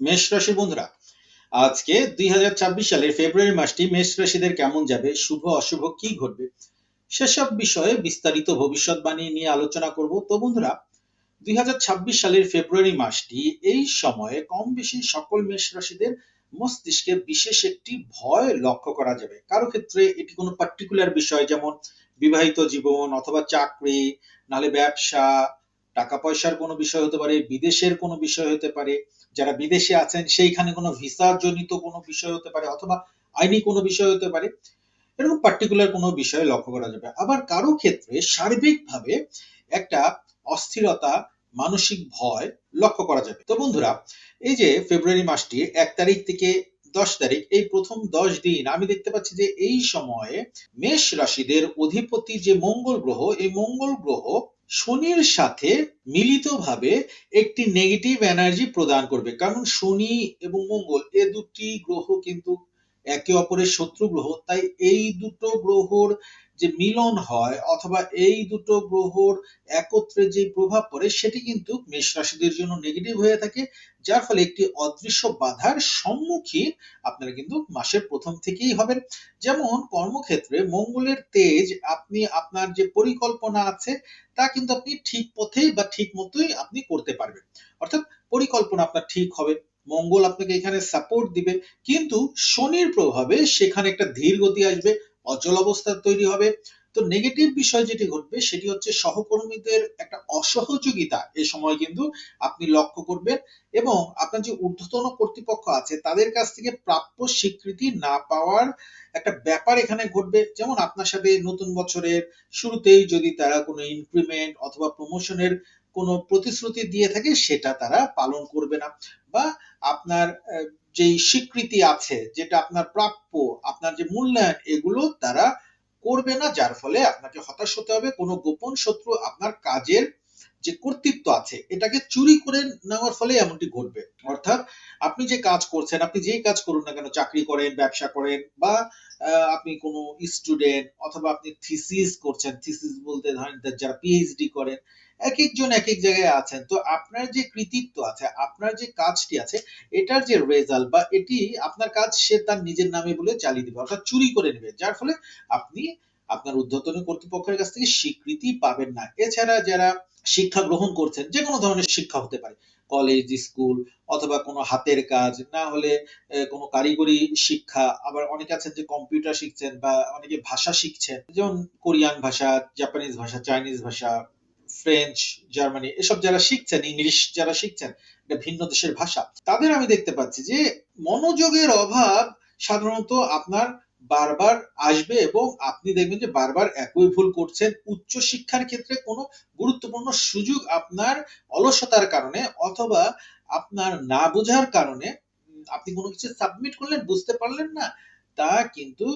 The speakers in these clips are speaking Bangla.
মেষ রাশি বন্ধুরা, আজকে দুই সালের ফেব্রুয়ারি মাসটি মেষ রাশিদের কেমন যাবে, শুভ, অশুভ, কি ঘটবে, সেসব বিষয়ে বিস্তারিত ভবিষ্যৎবাণী নিয়ে আলোচনা করব। তো বন্ধুরা, দুই সালের ফেব্রুয়ারি মাসটি এই সময়ে কম বেশি সকল মেষ রাশিদের মস্তিষ্কে বিশেষ একটি ভয় লক্ষ্য করা যাবে। কারও ক্ষেত্রে এটি কোনো পার্টিকুলার বিষয়, যেমন বিবাহিত জীবন অথবা চাকরি নাহলে ব্যবসা, টাকা পয়সার কোনো বিষয় হতে পারে, বিদেশের কোনো বিষয় হতে পারে যারা বিদেশে আছেন, সেইখানে কোনো ভিসা জনিত কোনো বিষয় হতে পারে অথবা আইনি কোনো বিষয় হতে পারে, এরকম পার্টিকুলার কোনো বিষয় লক্ষ্য করা যাবে আবার কারও ক্ষেত্রে সার্বিকভাবে একটা অস্থিরতা, মানসিক ভয় লক্ষ্য করা যাবে। তো বন্ধুরা, এই যে ফেব্রুয়ারি মাসটি, এক তারিখ থেকে দশ তারিখ, এই প্রথম দশ দিন আমি দেখতে পাচ্ছি যে এই সময়ে মেষ রাশিদের অধিপতি যে মঙ্গল গ্রহ, এই মঙ্গল গ্রহ শনির সাথে মিলিতভাবে একটি নেগেটিভ এনার্জি প্রদান করবে। কারণ শনি এবং মঙ্গল, এ দুটি গ্রহ কিন্তু একে অপরের শত্রু গ্রহ, তাই এই দুটো গ্রহর যে মিলন হয় অথবা এই দুটো গ্রহর একত্রে যে প্রভাব পড়ে, সেটি কিন্তু মেষ রাশিদের জন্য নেগেটিভ হয়ে থাকে, যার ফলে একটি অদৃশ্য বাধার সম্মুখীন আপনারা কিন্তু মাসের প্রথম থেকেই হবেন। যেমন কর্মক্ষেত্রে মঙ্গলের তেজ আপনি আপনার যে পরিকল্পনা আছে, তা কিন্তু আপনি ঠিক পথেই বা ঠিক মতোই আপনি করতে পারবেন। অর্থাৎ পরিকল্পনা আপনার ঠিক হবে। মঙ্গল আপনাকে এখানে সাপোর্ট দিবে। কিন্তু শনির প্রভাবে সেখানে একটা ধীর গতি আসবে, অচল অবস্থা তৈরি হবে। তো নেগেটিভ বিষয় যেটি ঘটবে সেটি হচ্ছে সহকর্মীদের একটা অসহযোগিতা এই সময় কিন্তু আপনি লক্ষ্য করবেন এবং আপনার যে ঊর্ধ্বতন কর্তৃপক্ষ আছে তাদের কাছ থেকে প্রাপ্য স্বীকৃতি না পাওয়ার একটা ব্যাপার এখানে ঘটবে। যেমন আপনার সাথে নতুন বছরের শুরুতেই যদি তারা কোনো ইনক্রিমেন্ট অথবা প্রমোশনের কোনো প্রতিশ্রুতি দিয়ে থাকে সেটা তারা পালন করবে না। বা আপনার যেই স্বীকৃতি আছে, যেটা আপনার প্রাপ্য, আপনার যে মূল্যায়ন, এগুলো তারা করবে না, যার ফলে আপনাকে হতাশ হতে হবে। কোনো গোপন শত্রু আপনার কাজের যে কর্তৃত্ব আছে, এটাকে চুরি করে নেওয়ার ফলে এমনটি ঘটবে। অর্থাৎ আপনি যে কাজ করছেন, আপনি যেই কাজ করুন না কেন, চাকরি করেন, ব্যবসা করেন, বা আপনি কোনো স্টুডেন্ট অথবা আপনি থিসিস করছেন থিসিস বলতে ধরেন, যারা পিএইচডি করেন এক একজন এক এক জায়গায় আছেন। তো আপনার যে কৃতিত্ব আছে, আপনার যে কাজটি আছে, এটার যে রেজাল্ট বা এটি আপনার কাজ সে তার নিজের নামে বলে চালিয়ে দেবে, অর্থাৎ চুরি করে নেবে। যার ফলে আপনি আপনার ঊর্ধ্বতন কর্তৃপক্ষের কাছ থেকে স্বীকৃতি পাবেন না। এছাড়া যারা শিক্ষা গ্রহণ করছেন, যে কোনো ধরনের শিক্ষা হতে পারে কলেজ স্কুল অথবা কোনো হাতের কাজ, না হলে কোনো কারিগরি শিক্ষা, আবার অনেকে আছেন যে কম্পিউটার শিখছেন বা অনেকে ভাষা শিখছেন, যেমন কোরিয়ান ভাষা জাপানিজ ভাষা চাইনিজ ভাষা ফ্রেঞ্চ জার্মানি এসব যারা শিখছেন ইংলিশ যারা শিখছেন, এটা ভিন্ন দেশের ভাষা, তাদের আমি দেখতে পাচ্ছি যে মনোযোগের অভাব সাধারণত আপনার বারবার আসবে এবং আপনি দেখবেন যে বারবার একই ভুল করছেন। উচ্চ শিক্ষার ক্ষেত্রে কোনো গুরুত্বপূর্ণ সুযোগ আপনার অলসতার কারণে অথবা আপনার না বোঝার কারণে আপনি কোনো কিছু সাবমিট করলেন, বুঝতে পারলেন না, তা কিন্তু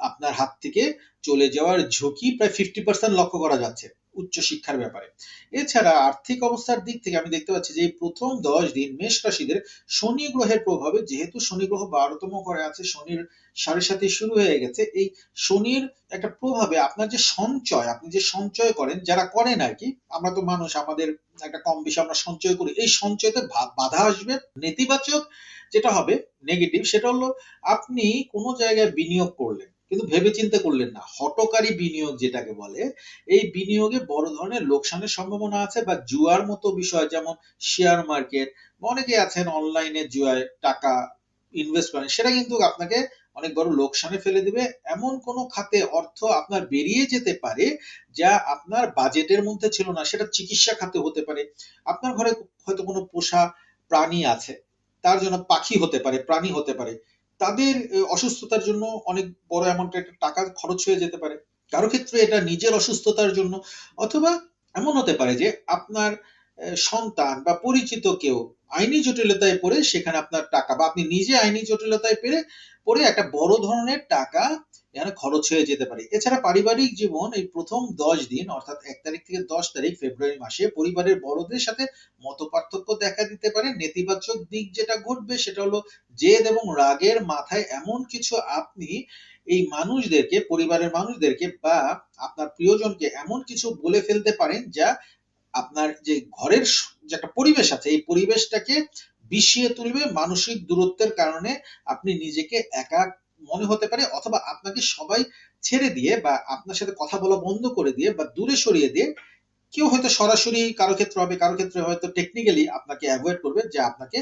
আপনার হাত থেকে চলে যাওয়ার ঝুঁকি প্রায় ফিফটি পার্সেন্ট লক্ষ্য করা যাচ্ছে। উচ্চশিক্ষার ব্যাপারে। এছাড়া আর্থিক অবস্থার দিক থেকে আমি দেখতে পাচ্ছি যে, এই প্রথম দশ দিন মেষ রাশিদের শনি গ্রহের প্রভাবে, যেহেতু শনি গ্রহ বারোতম করে আছে, শনির সাড়ে সাথে শুরু হয়ে গেছে, এই শনির একটা প্রভাবে আপনার যে সঞ্চয়, আপনি যে সঞ্চয় করেন, যারা করেন আর কি, আমরা তো মানুষ, আমাদের একটা কম বেশি আমরা সঞ্চয় করি, এই সঞ্চয়তে বাধা আসবে, নেতিবাচক যেটা হবে নেগেটিভ সেটা হলো আপনি কোনো জায়গায় বিনিয়োগ করলেন। কিন্তু ভেবে চিন্তে করলেন না। হটকারী বিনিয়োগ যেটাকে বলে, এই বিনিয়োগে বড় ধরনের লোকসানের সম্ভাবনা আছে বা জুয়ার মতো বিষয় যেমন শেয়ার মার্কেট অনেকে আছেন অনলাইনে জুয়ায় টাকা ইনভেস্ট করেন, সেটা কিন্তু আপনাকে অনেক বড় লোকসানে ফেলে দিবে। এমন কোনো খাতে অর্থ আপনার বেরিয়ে যেতে পারে যা আপনার বাজেটের মধ্যে ছিল না, সেটা চিকিৎসা খাতে হতে পারে। আপনার ঘরে হয়তো কোনো পোষা প্রাণী আছে, তার জন্য পাখি হতে পারে, প্রাণী হতে পারে। তাদের অসুস্থতার জন্য অনেক বড় অ্যামাউন্ট একটা টাকা খরচ হয়ে যেতে পারে। কারও ক্ষেত্রে এটা নিজের অসুস্থতার জন্য, অথবা এমন হতে পারে যে আপনার সন্তান বা পরিচিত কেউ আইনি জটিলতায় পড়ে, সেখানে আপনার টাকা বা আপনি নিজে আইনি জটিলতায় পেরে, পড়ে একটা বড় ধরনের টাকা এখানে খরচ হয়ে যেতে পারে। এছাড়া পারিবারিক জীবন এই প্রথম দশ দিন, অর্থাৎ এক তারিখ থেকে দশ তারিখ ফেব্রুয়ারি মাসে পরিবারের বড়দের সাথে মত পার্থক্য দেখা দিতে পারে। নেতিবাচক দিক যেটা ঘটবে সেটা হলো জেদ এবং রাগের মাথায় এমন কিছু আপনি এই মানুষদেরকে, পরিবারের মানুষদেরকে বা আপনার প্রিয়জনকে এমন কিছু বলে ফেলতে পারেন যা আপনার যে ঘরের যে একটা পরিবেশ আছে, এই পরিবেশটাকে বিষিয়ে তুলবে মানসিক দূরত্বের কারণে আপনি নিজেকে একা মনে হতে পারে অথবা আপনাকে সবাই ছেড়ে দিয়ে বা আপনার সাথে কথা বলা বন্ধ করে দিয়ে বা দূরে সরিয়ে দিয়ে কেউ হয়তো সরাসরি কারও ক্ষেত্রে হবে, কারও ক্ষেত্রে হয়তো টেকনিক্যালি আপনাকে অ্যাভয়েড করবে যে আপনাকে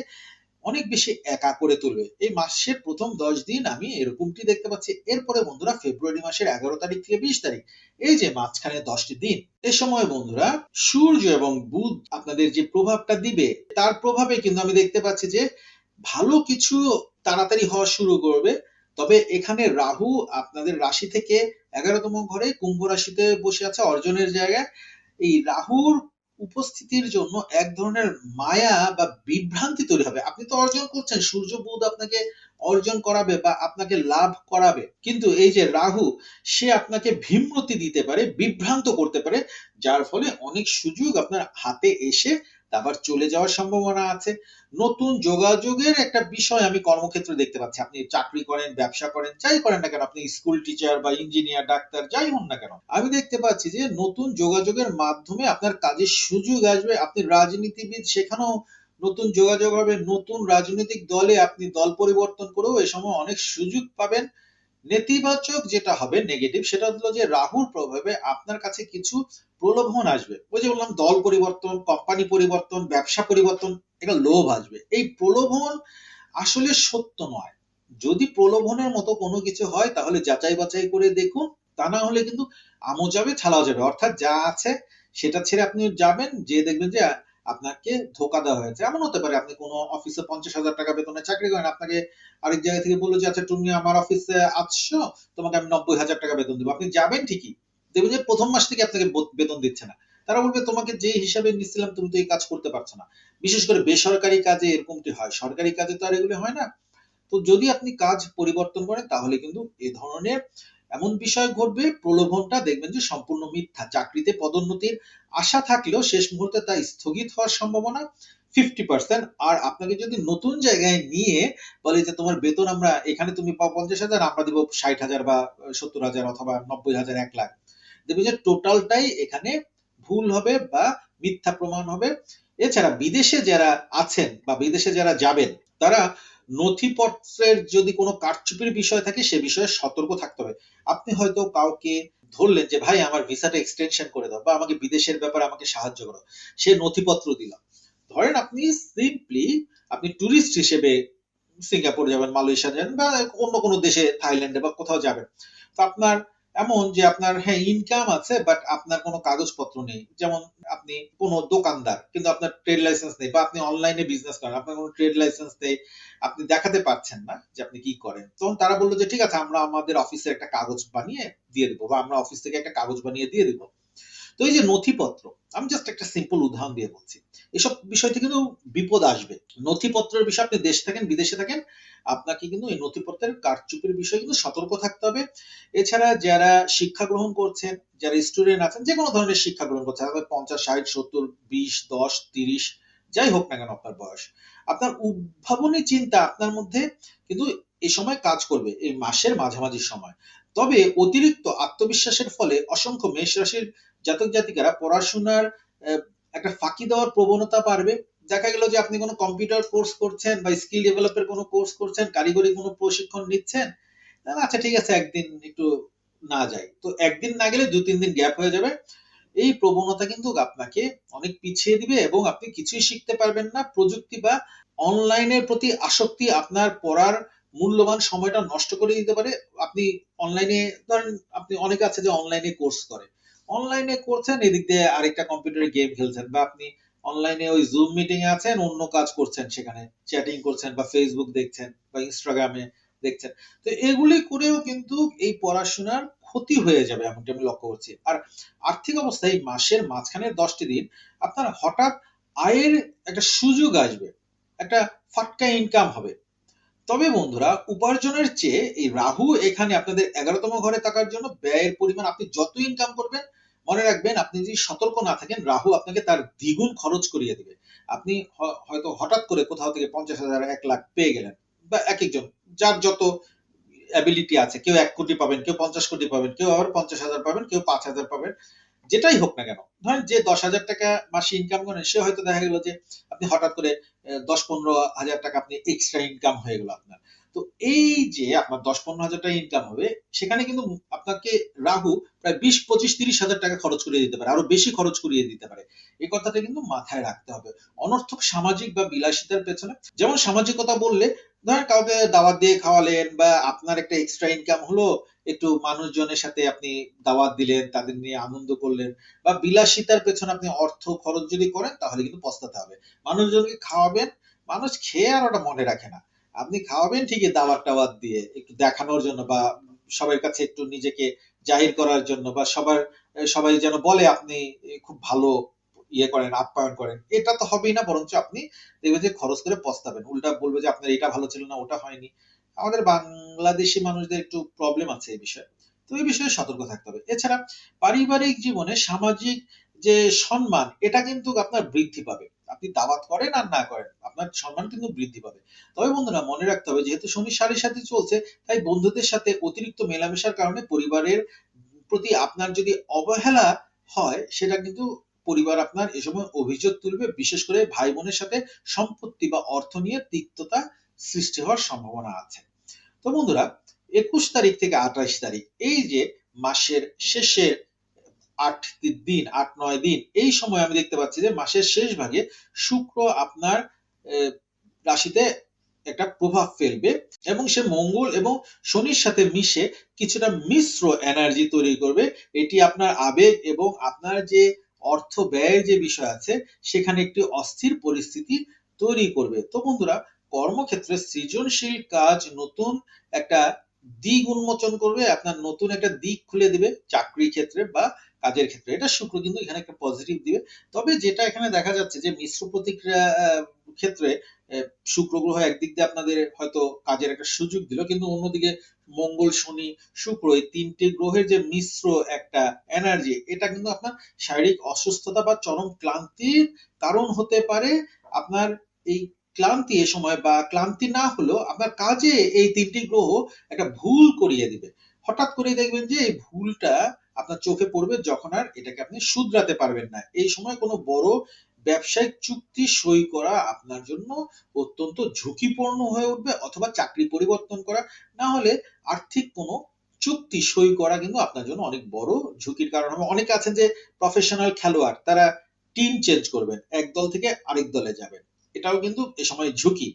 অনেক বেশি একা করে তুলবে। এই মাসের প্রথম দশ দিন আমি এরকমটি দেখতে পাচ্ছি। এরপরে বন্ধুরা ফেব্রুয়ারি মাসের এগারো তারিখ থেকে বিশ তারিখ, এই যে মাঝখানে দশটি দিন। এ সময় বন্ধুরা সূর্য এবং বুধ আপনাদের যে প্রভাবটা দিবে, তার প্রভাবে কিন্তু আমি দেখতে পাচ্ছি যে ভালো কিছু তাড়াতাড়ি হওয়া শুরু করবে। তবে এখানে রাহু আপনাদের রাশি থেকে এগারোতম ঘরে কুম্ভ রাশিতে বসে আছে অর্জনের জায়গায়। এই রাহুর উপস্থিতির জন্য এক ধরনের মায়া বা বিভ্রান্তি তৈরি হবে। আপনি তো অর্জন করছেন, সূর্য বুধ আপনাকে অর্জন করাবে বা আপনাকে লাভ করাবে। কিন্তু এই যে রাহু, সে আপনাকে ভীমরতি দিতে পারে, বিভ্রান্ত করতে পারে, যার ফলে অনেক সুযোগ আপনার হাতে এসে আবার চলে যাওয়ার সম্ভাবনা আছে। নতুন যোগাযোগের একটা বিষয় আমি কর্মক্ষেত্রে দেখতে পাচ্ছি। আপনি চাকরি করেন, ব্যবসা করেন, যাই করেন না কেন, আপনি স্কুল টিচার বা ইঞ্জিনিয়ার ডাক্তার, যাই হন না কেন, আমি দেখতে পাচ্ছি যে নতুন যোগাযোগের মাধ্যমে আপনার কাজের সুযোগ আসবে। আপনি রাজনীতিবিদ, সেখানেও নতুন যোগাযোগ হবে। নতুন রাজনৈতিক দলে আপনি দল পরিবর্তন করেও এ সময় অনেক সুযোগ পাবেন। নেতিবাচক যেটা হবে নেগেটিভ সেটা হলো যে রাহুর প্রভাবে আপনার কাছে কিছু প্রলোভন আসবে। ওই যে বললাম, দল পরিবর্তন কোম্পানি পরিবর্তন, ব্যবসা পরিবর্তন, এটা লোভ আসবে। এই প্রলোভন আসলে সত্য নয়। যদি প্রলোভনের মতো কোনো কিছু হয়, তাহলে যাচাই বাছাই করে দেখুন। তা না হলে কিন্তু আমও যাবে ছাড়াও যাবে। অর্থাৎ যা আছে, সেটা ছেড়ে আপনি যাবেন যে দেখবেন যে আপনাকে ধোকা দেওয়া হয়েছে। এমন হতে পারে, আপনি কোনো অফিসে পঞ্চাশ হাজার টাকা বেতনে চাকরি করেন, আপনাকে আরেক জায়গা থেকে বলল যে আচ্ছা তুমি আমার অফিসে আসছো তোমাকে আমি নব্বই হাজার টাকা বেতন দেবো। আপনি যাবেন ঠিকই দেখবেন যে প্রথম মাস থেকে আপনাকে বেতন দিচ্ছে না। তারা বলবে, তোমাকে যে হিসাবে নিচ্ছিলাম, তুমি তো এই কাজ করতে পারছ না। বিশেষ করে বেসরকারি কাজে এরকমটি হয়। সরকারি কাজে তো আর এগুলো হয় না। তো যদি আপনি কাজ পরিবর্তন করেন, তাহলে কিন্তু এ ধরনের এমন বিষয় ঘটবে, প্রলোভনটা দেখবেন যে সম্পূর্ণ মিথ্যা। চাকরিতে পদোন্নতির আশা থাকলেও শেষ মুহূর্তে তা স্থগিত হওয়ার সম্ভাবনা ফিফটি পার্সেন্ট আর আপনাকে যদি নতুন জায়গায় নিয়ে বলে যে, তোমার বেতন আমরা, এখানে তুমি পাও পঞ্চাশ হাজার, আমরা দিব ষাট হাজার বা সত্তর হাজার অথবা নব্বই হাজার, এক লাখ। দেখবে যে টোটালটাই এখানে ভুল হবে বা মিথ্যা প্রমাণ হবে। এছাড়া বিদেশে যারা আছেন বা বিদেশে যারা যাবেন, তারা নথিপত্রের যদি কোনো কারচুপির বিষয় থাকে, সে বিষয়ে সতর্ক থাকতে হবে। আপনি হয়তো কাউকে ধরলেন যে, ভাই, আমার ভিসাটা এক্সটেনশন করে দাও বা আমাকে বিদেশের ব্যাপারে আমাকে সাহায্য করো। সে নথিপত্র দিলাম ধরেন আপনি সিম্পলি আপনি টুরিস্ট হিসেবে সিঙ্গাপুর যাবেন, মালয়েশিয়া যাবেন বা অন্য কোনো দেশে থাইল্যান্ডে বা কোথাও যাবেন। তো আপনার এমন যে আপনার হ্যাঁ ইনকাম আছে বাট আপনার কোনো কাগজপত্র নেই। যেমন আপনি কোনো দোকানদার, কিন্তু আপনার ট্রেড লাইসেন্স নেই, বা আপনি অনলাইনে বিজনেস করেন, আপনার কোনো ট্রেড লাইসেন্স নেই, আপনি দেখাতে পারছেন না যে আপনি কি করেন। তখন তারা বলল যে, ঠিক আছে, আমরা আমাদের অফিসে একটা কাগজ বানিয়ে দিয়ে দেবো, বা আমরা অফিস থেকে একটা কাগজ বানিয়ে দিয়ে দেবো। তো এই যে নথিপত্র, আমি জাস্ট একটা সিম্পল উদাহরণ দিয়ে বলছি। এসব বিষয় থেকে কিন্তু বিপদ আসবে। নথিপত্রের বিষয়ে, আপনি দেশে থাকেন, বিদেশে থাকেন, আপনাকে কিন্তু এই নথিপত্রের কারচুপির বিষয়ে কিন্তু সতর্ক থাকতে হবে। এছাড়া যারা শিক্ষা গ্রহণ করছেন, যারা স্টুডেন্ট আছেন, যে কোনো ধরনের শিক্ষা গ্রহণ করছেন, আপনার পঞ্চাশ, ষাট, সত্তর, বিশ, দশ, তিরিশ, যাই হোক না কেন আপনার বয়স, আপনার উদ্ভাবনী চিন্তা আপনার মধ্যে কিন্তু এই সময় কাজ করবে, এই মাসের মাঝামাঝি সময়। তবে অতিরিক্ত আত্মবিশ্বাসের ফলে অসংখ্য মেষ রাশির জাতক জাতিকারা পড়াশোনার একটা ফাঁকি দেওয়ার প্রবণতা পারবে দেখা গেল যে আপনি কোনো কম্পিউটার কোর্স করছেন বা স্কিল ডেভেলপের কোনো কোর্স করছেন, কারিগরি কোনো প্রশিক্ষণ নিচ্ছেন আচ্ছা ঠিক আছে, একদিন একটু না যাই তো একদিন না গেলে দু, তিন দিন গ্যাপ হয়ে যাবে। এই প্রবণতা কিন্তু আপনাকে অনেক পিছিয়ে দিবে এবং আপনি কিছুই শিখতে পারবেন না। প্রযুক্তি বা অনলাইনের প্রতি আসক্তি আপনার পড়ার মূল্যবান সময়টা নষ্ট করে দিতে পারে। আপনি অনলাইনে ধরেন আপনি অনেকে আছে যে অনলাইনে কোর্স করে। অনলাইনে করছেন, এদিক দিয়ে আরেকটা কম্পিউটারে গেম খেলছেন বা আপনি অনলাইনে ওই জুম মিটিং এ আছেন, অন্য কাজ করছেন সেখানে চ্যাটিং করছেন বা ফেসবুক দেখছেন বা ইনস্টাগ্রামে দেখছেন। তো এগুলি করেও কিন্তু এই পড়াশোনার ক্ষতি হয়ে যাবে, এমনটি আমি লক্ষ্য করছি। আর আর্থিক অবস্থায় এই মাসের মাঝখানের দশটি দিন, আপনার হঠাৎ আয়ের একটা সুযোগ আসবে, একটা ফাটকা ইনকাম হবে। তবে বন্ধুরা, উপার্জনের চেয়ে এই রাহু এখানে আপনাদের এগারোতম ঘরে থাকার জন্য ব্যয়ের পরিমাণ আপনি যত ইনকাম করবেন, মনে রাখবেন আপনি যদি সতর্ক না থাকেন, রাহু আপনাকে তার দ্বিগুণ খরচ করিয়ে দেবে। আপনি হয়তো হঠাৎ করে কোথাও থেকে পঞ্চাশ হাজার, এক লাখ পেয়ে গেলেন বা এক একজন, যার যত অ্যাবিলিটি আছে, কেউ এক কোটি পাবেন, কেউ পঞ্চাশ কোটি পাবেন, কেউ আবার পঞ্চাশ হাজার পাবেন, কেউ পাঁচ হাজার পাবেন। যেটাই হোক না কেন, ধরেন যে দশ হাজার টাকা মাসে ইনকাম করেন, সে হয়তো দেখা গেল যে আপনি হঠাৎ করে দশ পনেরো হাজার টাকা আপনি এক্সট্রা ইনকাম হয়ে গেল আপনার। তো এই যে আপনার দশ পনেরো হাজার টাকা ইনকাম হবে, সেখানে কিন্তু আপনাকে রাহু প্রায় বিশ, পঁচিশ, তিরিশ হাজার টাকা খরচ করিয়ে দিতে পারে, আরও বেশি খরচ করিয়ে দিতে পারে। এই কথাটা কিন্তু মাথায় রাখতে হবে। অনর্থক সামাজিক বা বিলাসিতার পেছনে, যেমন সামাজিকতা বললে ধরেন কাউকে দাওয়াত দিয়ে খাওয়ালেন বা আপনার একটা এক্সট্রা ইনকাম হলো, একটু মানুষজনের সাথে আপনি দাওয়াত দিলেন, তাদের নিয়ে আনন্দ করলেন বা বিলাসিতার পেছনে আপনি অর্থ খরচ যদি করেন, তাহলে কিন্তু পস্তাতে হবে। মানুষজনকে খাওয়াবেন, মানুষ খেয়ে আর ওটা মনে রাখে না। আপনি খাওয়াবেন ঠিকই দাওয়াত টাওয়াত দিয়ে, একটু দেখানোর জন্য বা সবার কাছে একটু নিজেকে জাহির করার জন্য বা সবার, সবাই যেন বলে আপনি খুব ভালো ইয়ে করেন, আপ্যায়ন করেন, এটা তো হবেই না, বরঞ্চ আপনি দেখবেন যে খরচ করে পস্তাবেন। উল্টা বলবে যে আপনার এটা ভালো ছিল না, ওটা হয়নি। আমাদের বাংলাদেশি মানুষদের একটু প্রবলেম আছে এই বিষয়ে। তো এই বিষয়ে সতর্ক থাকতে হবে। এছাড়া পারিবারিক জীবনে সামাজিক যে সম্মান, এটা কিন্তু আপনার বৃদ্ধি পাবে। আপনি দাওয়াত করেন আর না করেন, আপনার সম্মান কিন্তু বৃদ্ধি পাবে। তবে বন্ধুরা, মনে রাখতে হবে, যেহেতু শনি সাড়ে সাথে চলছে, তাই বন্ধুদের সাথে অতিরিক্ত মেলামেশার কারণে পরিবারের প্রতি আপনার যদি অবহেলা হয়, সেটা কিন্তু পরিবার আপনার এ সময় অভিযোগ তুলবে, বিশেষ করে ভাই বোনের সাথে সম্পত্তি বা অর্থ নিয়ে তিক্ততা সৃষ্টি হওয়ার সম্ভাবনা আছে। তো বন্ধুরা, একুশ তারিখ থেকে আঠাশ তারিখ, এই যে মাসের শেষের আট দিন, আট, নয় দিন, এই সময় আমি দেখতে পাচ্ছি যে মাসের শেষ ভাগে শুক্র আপনার রাশিতে একটা প্রভাব ফেলবে এবং সে মঙ্গল এবং শনির সাথে মিশে কিছুটা মিশ্র এনার্জি তৈরি করবে। এটি আপনার আবেগ এবং আপনার যে অর্থ ব্যয়ের যে বিষয় আছে, সেখানে একটি অস্থির পরিস্থিতি তৈরি করবে। তো বন্ধুরা, কর্মক্ষেত্রে সৃজনশীল কাজ নতুন একটা দিক উন্মোচন করবে, আপনার নতুন একটা দিক খুলে দিবে চাকরি ক্ষেত্রে বা কাজের ক্ষেত্রে। এটা শুক্র কিন্তু এখানে একটা পজিটিভ দিবে। তবে যেটা এখানে দেখা যাচ্ছে যে মিশ্র প্রতিক্রিয়া ক্ষেত্রে শুক্র গ্রহ একদিক দিয়ে আপনাদের হয়তো কাজের একটা সুযোগ দিল, কিন্তু অন্যদিকে মঙ্গল, শনি, শুক্র এই তিনটি গ্রহের যে মিশ্র একটা এনার্জি এটা কিন্তু আপনার শারীরিক অসুস্থতা বা চরম ক্লান্তির কারণ হতে পারে। আপনার এই ক্লান্তি এ সময় বা ক্লান্তি না হলেও আপনার কাজে এই তিনটি গ্রহ একটা ভুল করিয়ে দিবে। হঠাৎ করে দেখবেন যে এই ভুলটা আপনার চোখে পড়বে যখন আর এটাকে আপনি শুধরাতে পারবেন না। এই সময় কোনো বড় ব্যবসায়িক চুক্তি সই করা আপনার জন্য অত্যন্ত ঝুঁকিপূর্ণ হয়ে উঠবে অথবা চাকরি পরিবর্তন করা, না হলে আর্থিক কোনো চুক্তি সই করা কিন্তু আপনার জন্য অনেক বড় ঝুঁকির কারণ। হবে অনেকে আছেন যে প্রফেশনাল খেলোয়াড়, তারা টিম চেঞ্জ করবেন, এক দল থেকে আরেক দলে যাবেন। এটাও কিন্তু এ সময় ঝুঁকি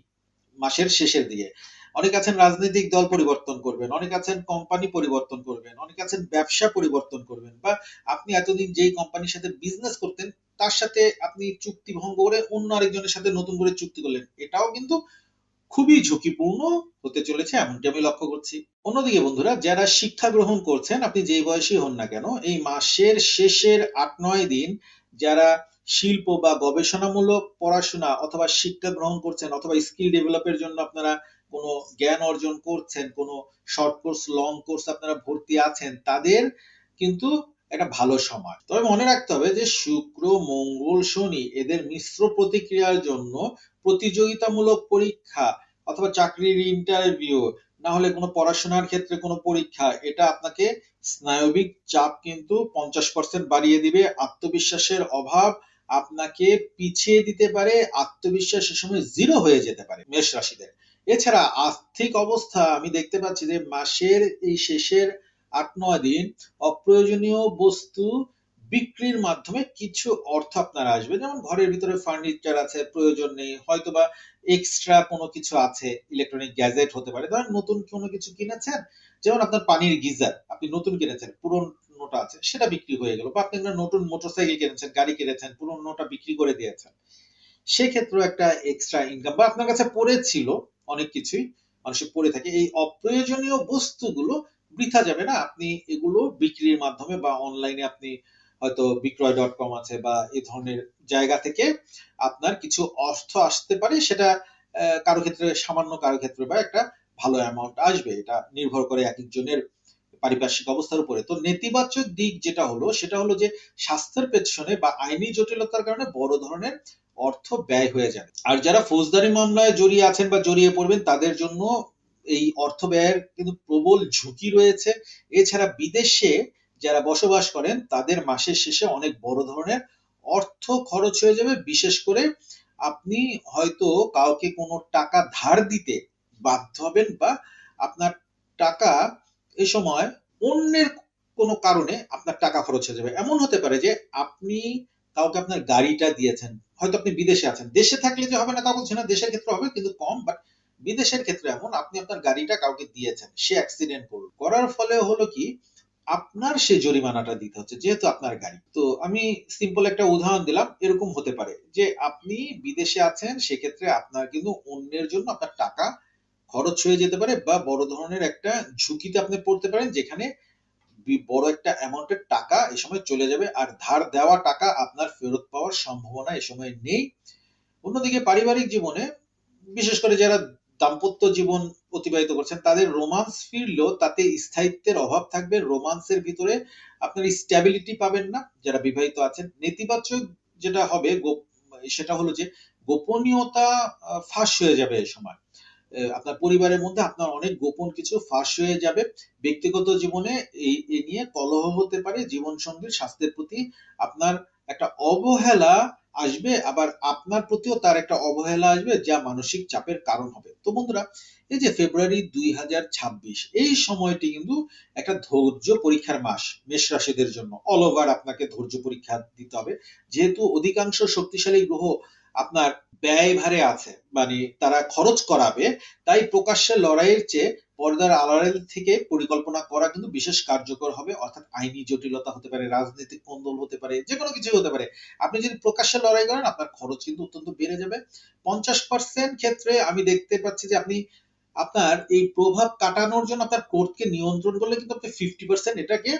মাসের শেষের দিকে। অনেক আছেন রাজনৈতিক দল পরিবর্তন করবেন, অনেক আছেন কোম্পানি পরিবর্তন করবেন, অনেক আছেন ব্যবসা পরিবর্তন করবেন, বা আপনি এতদিন যেই কোম্পানির সাথে বিজনেস করতেন, তার সাথে আপনি চুক্তি ভঙ্গ করে অন্য আরেকজনের সাথে নতুন করে চুক্তি করলেন, এটাও কিন্তু খুবই ঝুঁকিপূর্ণ হতে চলেছে এমনটি আমি লক্ষ্য করছি। অন্যদিকে বন্ধুরা, যারা শিক্ষা গ্রহণ করছেন, আপনি যেই বয়সী হন না কেন, এই মাসের শেষের আট নয় দিন যারা শিল্প বা গবেষণামূলক পড়াশোনা অথবা শিক্ষা গ্রহণ করছেন অথবা স্কিল ডেভেলপের জন্য আপনারা কোনো জ্ঞান অর্জন করছেন, কোনো শর্ট কোর্স লং কোর্স আপনারা ভর্তি আছেন, তাদের কিন্তু একটা ভালো সময়। তবে মনে রাখতে হবে যে শুক্র, মঙ্গল, শনি এদের মিশ্র প্রতিক্রিয়ার জন্য প্রতিযোগিতামূলক পরীক্ষা অথবা চাকরির ইন্টারভিউ না হলে কোনো পড়াশোনার ক্ষেত্রে কোনো পরীক্ষা, এটা আপনাকে স্নায়বিক চাপ কিন্তু পঞ্চাশ পার্সেন্ট বাড়িয়ে দিবে, আত্মবিশ্বাসের অভাব আপনাকে পিছিয়ে দিতে পারে, আত্মবিশ্বাস সে সময় জিরো হয়ে যেতে পারে মেষ রাশিদের। এছাড়া আর্থিক অবস্থা, আমি দেখতে পাচ্ছি যে মাসের এই শেষের আট নয় দিন অপ্রয়োজনীয় বস্তু বিক্রির মাধ্যমে কিছু অর্থ আপনার আসবে। যেমন ঘরের ভিতরে ফার্নিচার আছে, প্রয়োজন নেই, হয়তোবা এক্সট্রা কোনো কিছু আছে ইলেকট্রনিক গ্যাজেট হতে পারে। ধরেন নতুন কোনো কিছু কিনেছেন, যেমন আপনার পানির গিজার, আপনি নতুন কিনেছেন পুরনোটা আছে, সেটা বিক্রি হয়ে গেল। বা আপনি নতুন মোটরসাইকেল কিনেছেন, গাড়ি কিনেছেন, পুরনোটা বিক্রি করে দিয়েছেন। সেক্ষেত্রেও একটা এক্সট্রা ইনকাম বা আপনার কাছে পড়ে ছিল অনেক কিছুই, মানুষের পড়ে থাকে, এই অপ্রয়োজনীয় বস্তুগুলো বৃথা যাবে না। আপনি এগুলো বিক্রির মাধ্যমে বা অনলাইনে আপনি হয়তো বিক্রয় ডট কম আছে বা এই ধরনের জায়গা থেকে আপনার কিছু অর্থ আসতে পারে, সেটা কারও ক্ষেত্রে, সামান্য কারও ক্ষেত্রে বা একটা ভালো অ্যামাউন্ট আসবে। এটা নির্ভর করে এক একজনের পারিপার্শ্বিক অবস্থার উপরে। তো নেতিবাচক দিক যেটা হলো, সেটা হলো যে স্বাস্থ্যের পেছনে বা আইনি জটিলতার কারণে বড় ধরনের অর্থ ব্যয় হয়ে যাবে আর যারা ফৌজদারি মামলায় জড়িয়ে আছেন বা জড়িয়ে পড়বেন, তাদের জন্য এই অর্থ ব্যয়ের কিন্তু প্রবল ঝুঁকি রয়েছে। এছাড়া বিদেশে যারা বসবাস করেন, তাদের মাসের শেষে অনেক বড় ধরনের অর্থ খরচ হয়ে যাবে। বিশেষ করে আপনি হয়তো কাউকে কোনো টাকা ধার দিতে বাধ্য হবেন বা আপনার টাকা এ সময় অন্যের কোনো কারণে আপনার টাকা খরচ হয়ে যাবে। এমন হতে পারে যে আপনি কাউকে আপনার গাড়িটা দিয়েছেন, হয়তো আপনি বিদেশে আছেন। দেশে থাকলে যে হবে না তা বলছি না, দেশের ক্ষেত্রে হবে কিন্তু কম বাট বিদেশের ক্ষেত্রে এমন, আপনি আপনার গাড়িটা কাউকে দিয়েছেন, সে অ্যাক্সিডেন্ট করল। করার ফলে হলো কি, আপনার সে জরিমানাটা দিতে হচ্ছে, যেহেতু আপনার গাড়ি। তো আমি সিম্পল একটা উদাহরণ দিলাম, এরকম হতে পারে যে আপনি বিদেশে আছেন, সেক্ষেত্রে আপনার কিন্তু অন্যের জন্য আপনার টাকা খরচ হয়ে যেতে পারে বা বড় ধরনের একটা ঝুঁকিতে আপনি পড়তে পারেন যেখানে বড় একটা অ্যামাউন্টের টাকা এই সময় চলে যাবে আর ধার দেওয়া টাকা আপনার ফেরত পাওয়ার সম্ভাবনা এই সময় নেই। অন্যদিকে পারিবারিক জীবনে, বিশেষ করে যারা দাম্পত্য জীবন অতিবাহিত করছেন, তাদের রোমান্স ফিরলেও তাতে স্থায়িত্বের অভাব থাকবে। রোমান্সের ভিতরে আপনার স্ট্যাবিলিটি পাবেন না, যারা বিবাহিত আছেন। নেতিবাচক যেটা হবে সেটা হলো যে গোপনীয়তা ফাঁস হয়ে যাবে এই সময়। আপনার পরিবারের মধ্যে আপনার অনেক গোপন কিছু ফাঁস হয়ে যাবে। ব্যক্তিগত জীবনে এই, এ নিয়ে কলহ হতে পারে জীবন সঙ্গীর স্বাস্থ্যের প্রতি আপনার একটা অবহেলা আসবে, আবার আপনার প্রতিও তার একটা অবহেলা আসবে, যা মানসিক চাপের কারণ হবে। তো বন্ধুরা, এই যে ফেব্রুয়ারি দুই হাজার ছাব্বিশ, এই সময়টি কিন্তু একটা ধৈর্য পরীক্ষার মাস মেষ রাশিদের জন্য। অল ওভার আপনাকে ধৈর্য পরীক্ষা দিতে হবে। যেহেতু অধিকাংশ শক্তিশালী গ্রহ আপনার ব্যয় ভারে আছে মানে তারা খরচ করাবে, তাই প্রকাশ্যে লড়াইয়ের চেয়ে পর্দার আড়াল থেকে পরিকল্পনা করা কিন্তু বিশেষ কার্যকর হবে, অর্থাৎ আইনি জটিলতা হতে পারে, রাজনৈতিক কোন্দল হতে পারে যে কোনো কিছু হতে পারে। আপনি যদি প্রকাশ্যে লড়াই করেন, আপনার খরচ কিন্তু অত্যন্ত বেড়ে যাবে। পঞ্চাশ পার্সেন্ট ক্ষেত্রে আমি দেখতে পাচ্ছি যে আপনি, আপনার এই প্রভাব কাটানোর জন্য আপনার কোর্টকে নিয়ন্ত্রণ করলে কিন্তু আপনি ফিফটি পার্সেন্ট এটাকে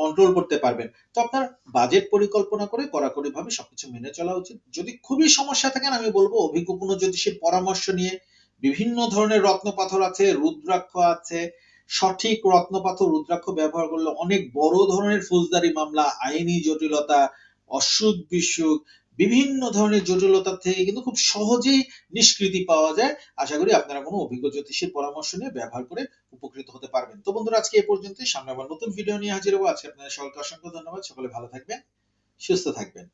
কন্ট্রোল করতে পারবেন। তো আপনার বাজেট পরিকল্পনা করে কড়াকড়ি ভাবে সবকিছু মেনে চলা উচিত। যদি খুবই সমস্যা থাকেন, আমি বলব অভিজ্ঞ কোনো জ্যোতিষীর পরামর্শ নিয়ে বিভিন্ন ধরনের রত্ন পাথর আছে, রুদ্রাক্ষ আছে, সঠিক রত্ন পাথর, রুদ্রাক্ষ ব্যবহার করলে অনেক বড় ধরনের ফৌজদারি মামলা, আইনি জটিলতা অসুখ বিসুখ বিভিন্ন ধরনের জটিলতা থেকে কিন্তু খুব সহজেই নিষ্কৃতি পাওয়া যায়। আশা করি আপনারা কোনো অভিজ্ঞ জ্যোতিষীর পরামর্শ নিয়ে ব্যবহার করে উপকৃত হতে পারবেন। তো বন্ধুরা, আজকে এই পর্যন্তই। সামনে আবার নতুন ভিডিও নিয়ে হাজির হব। আজকে আপনাদের সকলকে অসংখ্য ধন্যবাদ। সকলে ভালো থাকবেন, সুস্থ থাকবেন।